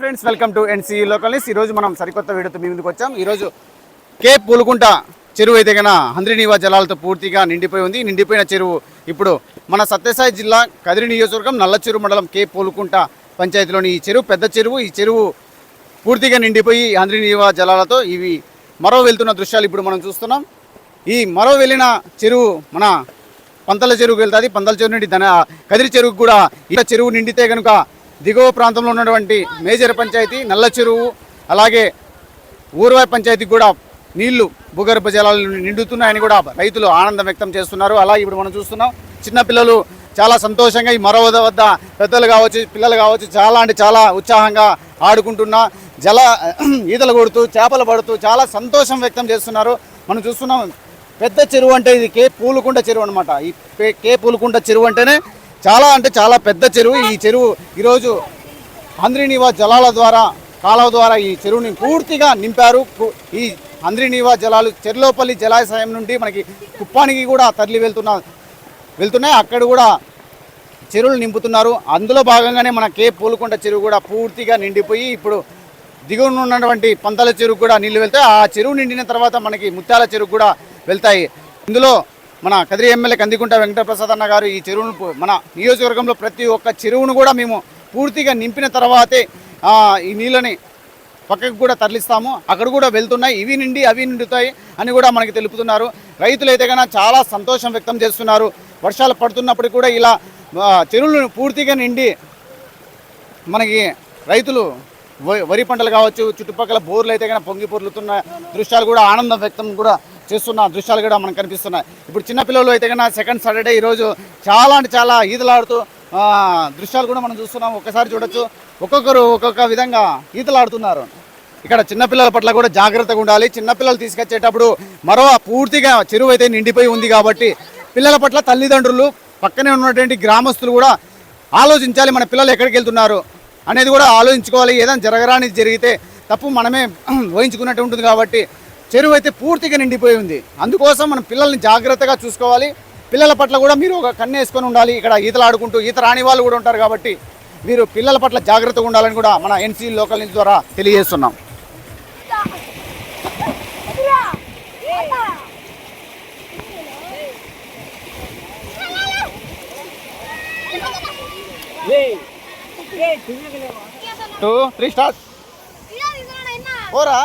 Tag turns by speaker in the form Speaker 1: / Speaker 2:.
Speaker 1: Friends welcome to NC locals ఈరోజు మనం సరికొత్త వీడియోతో మీ ముందుకు వచ్చాం. ఈరోజు కే పూలుకుంట చెరువు అయితే కన హంద్రినీవా జలాలతో పూర్తిగా నిండిపోయి ఉంది. నిండిపోయిన చెరువు ఇప్పుడు మన సత్యసాయి జిల్లా కదిరి నియోజకవర్గం నల్ల చెరువు మండలం కే పూలుకుంట పంచాయతీలోని ఈ చెరువు పెద్ద చెరువు. ఈ చెరువు పూర్తిగా నిండిపోయి హంద్రినీవా జలాలతో ఇవి మరో వెళ్తున్న దృశ్యాలు ఇప్పుడు మనం చూస్తున్నాం. ఈ మరో వెళ్ళిన చెరువు మన పంతల చెరువుకు వెళ్తుంది. పంతల చెరువు నుండి ధన కదిరి చెరువుకు కూడా ఇలా చెరువు నిండితే కనుక దిగువ ప్రాంతంలో ఉన్నటువంటి మేజర్ పంచాయతీ నల్ల చెరువు అలాగే ఊరువాయి పంచాయతీకి కూడా నీళ్ళు భూగర్భ జలాలు నిండుతున్నాయని కూడా రైతులు ఆనందం వ్యక్తం చేస్తున్నారు. అలా ఇప్పుడు మనం చూస్తున్నాం చిన్నపిల్లలు చాలా సంతోషంగా ఈ మరో వద్ద పెద్దలు కావచ్చు పిల్లలు కావచ్చు చాలా అంటే చాలా ఉత్సాహంగా ఆడుకుంటున్న జల ఈతలు కొడుతూ చేపలు పడుతూ చాలా సంతోషం వ్యక్తం చేస్తున్నారు. మనం చూస్తున్నాం పెద్ద చెరువు అంటే ఇది కే పూలుకుంట చెరువు అనమాట ఈ కే పూలుకుంట చెరువు అంటేనే చాలా అంటే చాలా పెద్ద చెరువు. ఈ చెరువు ఈరోజు ఆంధ్రీనివా జలాల ద్వారా కాలువ ద్వారా ఈ చెరువుని పూర్తిగా నింపారు. ఈ ఆంధ్రీనివా జలాలు చెర్లోపల్లి జలాశయం నుండి మనకి కుప్పానికి కూడా తరలి వెళ్తున్న వెళ్తున్నాయి. అక్కడ కూడా చెరువులు నింపుతున్నారు. అందులో భాగంగానే మన కే పూలకొండ చెరువు కూడా పూర్తిగా నిండిపోయి ఇప్పుడు దిగువన ఉన్నటువంటి పంతల చెరువు కూడా నీళ్ళు వెళ్తాయి. ఆ చెరువు నిండిన తర్వాత మనకి ముత్యాల చెరువు కూడా వెళ్తాయి. ఇందులో మన కదిరి ఎమ్మెల్యే కందికుంట వెంకటప్రసాద్ అన్న గారు ఈ చెరువును మన నియోజకవర్గంలో ప్రతి ఒక్క చెరువును కూడా మేము పూర్తిగా నింపిన తర్వాతే ఈ నీళ్ళని పక్కకు కూడా తరలిస్తాము. అక్కడ కూడా వెళ్తున్నాయి. ఇవి నిండి అవి నిండుతాయి అని కూడా మనకి తెలుపుతున్నారు. రైతులు అయితే కన్నా చాలా సంతోషం వ్యక్తం చేస్తున్నారు. వర్షాలు పడుతున్నప్పుడు కూడా ఇలా చెరువులను చెరువులు పూర్తిగా నిండి మనకి రైతులు వరి పంటలు కావచ్చు చుట్టుపక్కల బోర్లు అయితే కన్నా పొంగి పొర్లుతున్న దృశ్యాలు కూడా ఆనందం వ్యక్తం కూడా చేస్తున్న దృశ్యాలు కూడా మనకు కనిపిస్తున్నాయి. ఇప్పుడు చిన్నపిల్లలు అయితే కన్నా సెకండ్ సాటర్డే ఈరోజు చాలా అంటే చాలా ఈదలాడుతూ దృశ్యాలు కూడా మనం చూస్తున్నాం. ఒక్కసారి చూడొచ్చు. ఒక్కొక్కరు ఒక్కొక్క విధంగా ఈతలాడుతున్నారు. ఇక్కడ చిన్నపిల్లల పట్ల కూడా జాగ్రత్తగా ఉండాలి. చిన్నపిల్లలు తీసుకొచ్చేటప్పుడు మరో పూర్తిగా చెరువు అయితే నిండిపోయి ఉంది కాబట్టి పిల్లల పట్ల తల్లిదండ్రులు పక్కనే ఉన్నటువంటి గ్రామస్తులు కూడా ఆలోచించాలి మన పిల్లలు ఎక్కడికి వెళ్తున్నారు అనేది కూడా ఆలోచించుకోవాలి. ఏదైనా జరగరాని జరిగితే తప్పు మనమే వహించుకున్నట్టు ఉంటుంది కాబట్టి చెరువు అయితే పూర్తిగా నిండిపోయి ఉంది. అందుకోసం మన పిల్లల్ని జాగ్రత్తగా చూసుకోవాలి. పిల్లల పట్ల కూడా మీరు ఒక కన్ను వేసుకొని ఉండాలి. ఇక్కడ ఈతలు ఆడుకుంటూ ఈత రాని వాళ్ళు కూడా ఉంటారు కాబట్టి మీరు పిల్లల పట్ల జాగ్రత్తగా ఉండాలని కూడా మన ఎన్సీ లోకల్ న్యూస్ ద్వారా తెలియజేస్తున్నాం. టూ త్రీ స్టార్ట్ ఓరా